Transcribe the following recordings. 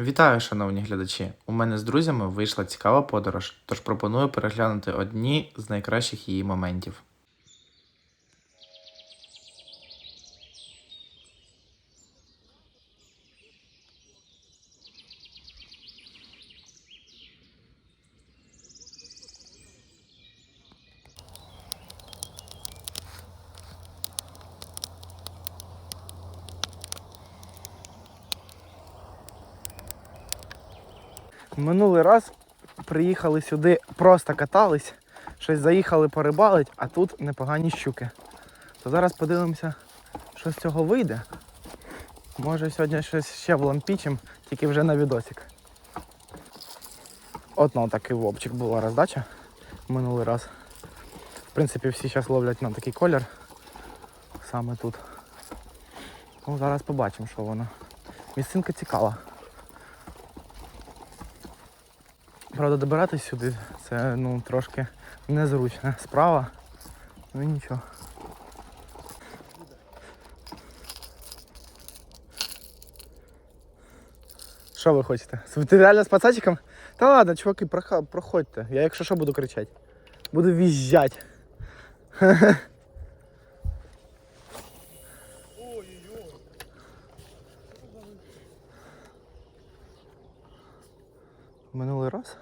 Вітаю, шановні глядачі! У мене з друзями вийшла цікава подорож, тож пропоную переглянути одні з найкращих її моментів. Минулий раз приїхали сюди, просто катались, щось заїхали порибалить, а тут непогані щуки. То зараз подивимося, що з цього вийде. Може сьогодні щось ще влампічим, тільки вже на відосик. От ну, такий вовчик була роздача минулий раз. В принципі, всі зараз ловлять на такий колір. Саме тут. Ну, зараз побачимо, що воно. Місцинка цікава. Правда, добиратись сюди це ну, трошки незручна справа. Ну нічого. Що ви хочете? Ти реально з пацачиком? Та ладно, чуваки, проходьте. Я якщо що буду кричати. Буду візжать. Минулий раз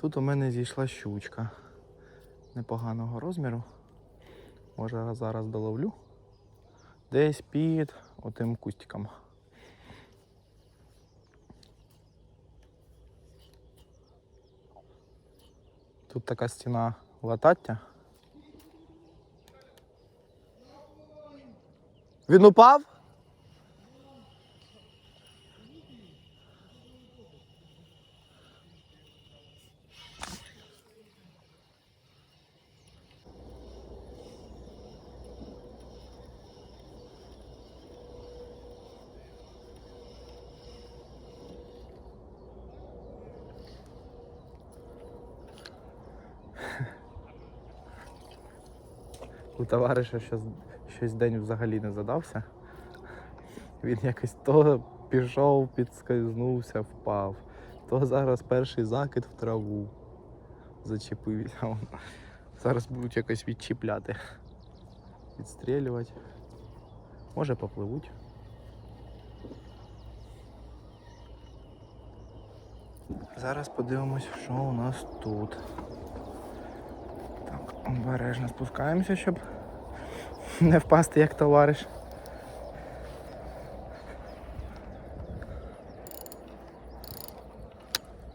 тут у мене зійшла щучка непоганого розміру. Може зараз доловлю. Десь під отим кустиком. Тут така стіна латаття. Він упав? У товариша щось, щось день взагалі не задався. Він якось то пішов, підскользнувся, впав, то зараз перший закид в траву зачепився. Зараз будуть якось відчіпляти, відстрілювати. Може попливуть. Зараз подивимось, що у нас тут. Обережно спускаємося, щоб не впасти як товариш.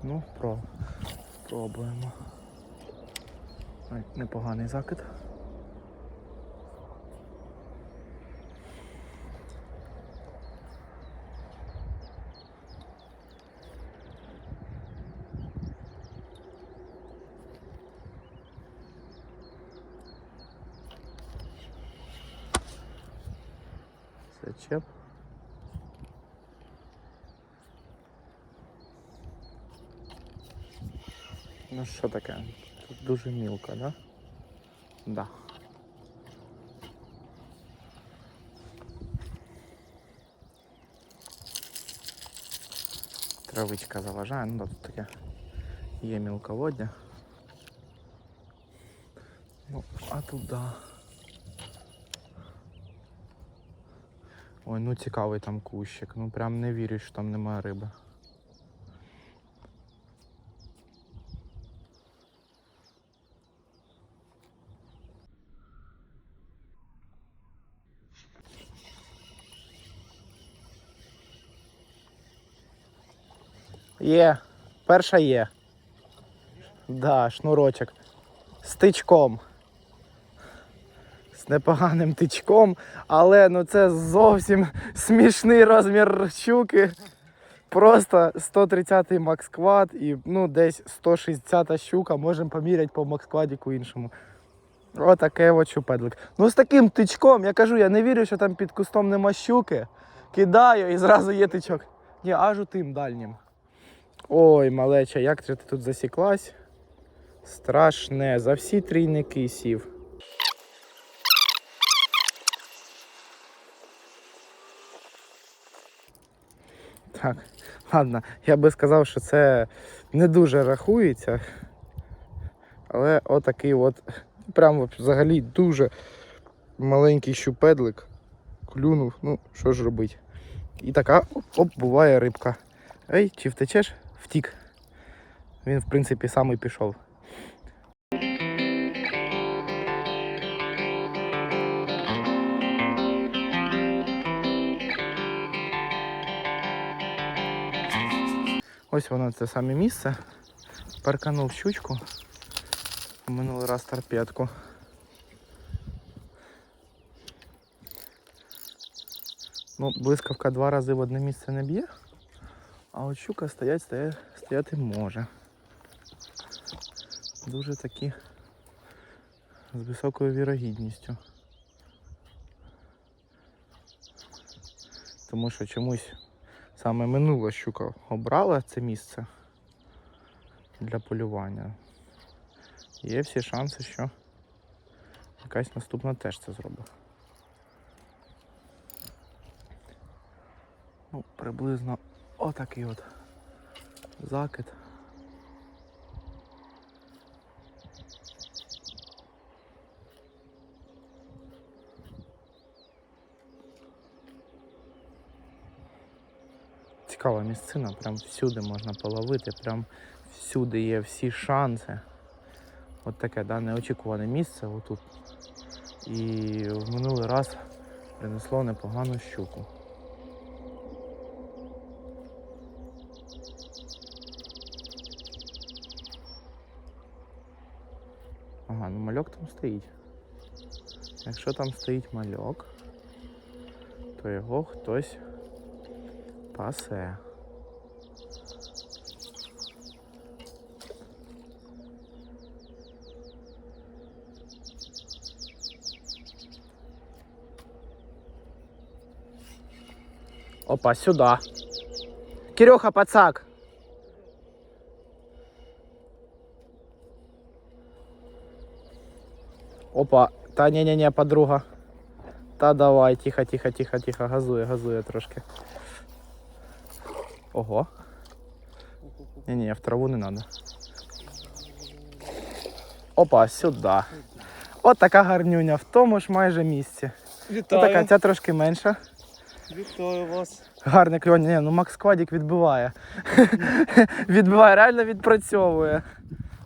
Ну, про. Пробуємо. Непоганий закид. Зачеп. Ну що таке? Тут дуже мілко, да? Да. Травичка заважає, ну да, тут таке є мілководдя. Ну, а туди. Ой, ну цікавий там кущик. Ну прям не вірю, що там немає риби. Є, перша є. Да, шнурочок. З тичком. З непоганим тичком, але ну це зовсім смішний розмір щуки. Просто 130 макс квад і ну десь 160-та щука, можемо поміряти по макс квадіку іншому. Отаке от щупедлик. Ну з таким тичком, я кажу, я не вірю, що там під кустом нема щуки. Кидаю і зразу є тичок. Ні, аж у тим дальнім. Ой, малеча, як ти тут засіклась? Страшне, за всі трійники сів. Так, ладно, я би сказав, що це не дуже рахується. Але отакий от, прям взагалі дуже маленький щупедлик клюнув. Ну, що ж робити. І така оп, буває рибка. Ей, чи втечеш? Втік. Він, в принципі, сам і пішов. Ось воно це саме місце. Перканув щучку. Минулий раз торпедку. Ну, блискавка два рази в одне місце не б'є, а от щука стоять, стоять, стояти може. Дуже такі з високою вірогідністю. Тому що чомусь саме минула щука обрала це місце для полювання. Є всі шанси, що якась наступна теж це зробить. Ну, приблизно отакий от закид. Цікава місцина, прям всюди можна половити, прям всюди є всі шанси. От таке, да, неочікуване місце отут. І в минулий раз принесло непогану щуку. Ага, ну мальок там стоїть. Якщо там стоїть мальок, то його хтось пасе. Опа, сюда. Кирюха, пацак. Опа, та не-не-не, подруга. Та давай, тихо, тихо, тихо, тихо, газує, газує трошки. Ого. Не-не, в траву не надо. Опа, сюди. От така гарнюня, в тому ж майже місці. Вітаю, Отака, ця трошки менша. вітаю вас. Гарне кльоня. Ні, ну Макс Квадік відбиває. відбиває, реально відпрацьовує.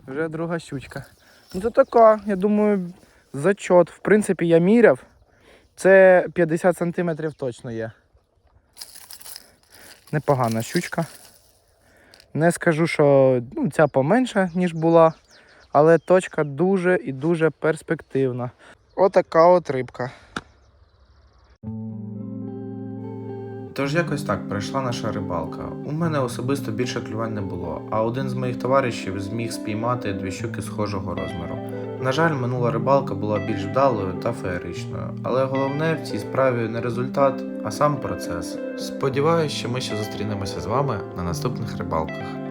Вже друга щучка. Ну це така, я думаю, зачот. В принципі, я міряв. Це 50 сантиметрів точно є. Непогана щучка. Не скажу, що ну, ця поменша, ніж була, але точка дуже і дуже перспективна. Отака от рибка. Тож якось так пройшла наша рибалка. У мене особисто більше клювань не було, а один з моїх товаришів зміг спіймати дві щуки схожого розміру. На жаль, минула рибалка була більш вдалою та феєричною, але головне в цій справі не результат, а сам процес. Сподіваюсь, що ми ще зустрінемося з вами на наступних рибалках.